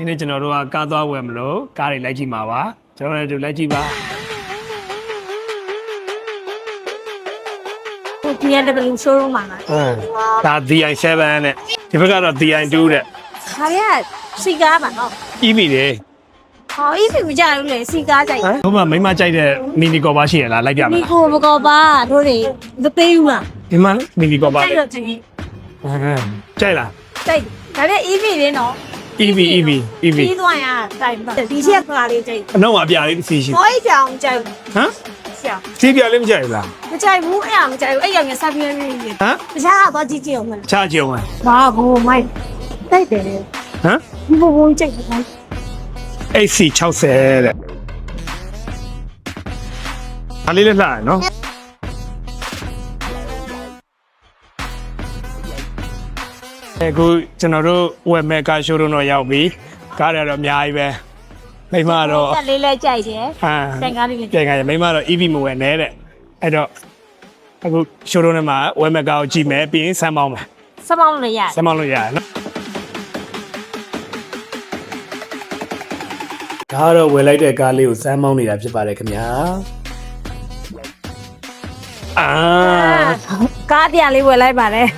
ဒီနေ့ကျွန်တော်တို့ကကားသွားဝယ်မလို့ကားတွေလိုက်ကြည့်မှာပါကျွန်တော်တို့လိုက်ကြည့်ပါကို BMW showroom မှာလားအင်းဒါ DI7 နဲ့ဒီဘက်ကတော့ DI2 တဲ့ခါရကစီကားပါနော် EV တွေဟောအေးပြီမကြဘူးလေစီကားကြိုက်ဟမ်ဟိုမှာမိမကြိုက်တဲ့ mini cover ရှိရလားလိုက်ပြမဒီလားကိုဘကောပါတို့တွေမပေးဘူးလားဒီမှာ mini cover ကြိုက်တော့ကြည့်အင်းကြိုက်လားကြိုက်ဒါပေမဲ့ EV လေးနော် EV EV EV ပြီးသွားရတိုင်ပါဒီချက်ကလေးကြိုက်အနောက်မှာအပြာလေးတစ်စီရှိဟောအေးကြောင်ကြိုက်ဟမ်ဆရာစီးပြလေးမကြိုက်ဘူးလားမကြိုက်ဘူးအဲ့ဒါမကြိုက်ဘူးအဲ့ရောက်နေစပြင်းနေနေဟမ်တခြားကတော့ကြည့်ကြည့်အောင်မလားချာကြုံဝင်ဘာဘူးမိုက်တိုက်တယ်လေဟမ်ဒီဘဘုံကြိုက်တယ် AC60 တဲ့ဒါလေးလည်းလှရနော် အခုကျွန်တော်တို့ဝယ်မဲ့ကားရှိုးရုံတော့ရောက်ပြီကားတွေတော့အများကြီးပဲမိမတော့တက်လေးလဲကြိုက်တယ်ဟမ်တိုင်ကားလေးလည်းပြန်ကြရမိမတော့ EV မဝယ်နဲ့တဲ့အဲ့တော့အခုရှိုးရုံထဲမှာဝယ်မဲ့ကားကိုကြည့်မယ်ပြီးရင်ဆမ်းပေါင်းမယ်စမောင်းလည်းရတယ်ဆမ်းပေါင်းလို့ရတယ်နော်ဒါကတော့ဝယ်လိုက်တဲ့ကားလေးကိုစမ်းမောင်းနေတာဖြစ်ပါတယ်ခင်ဗျာအာကားတရားလေးဝယ်လိုက်ပါတယ်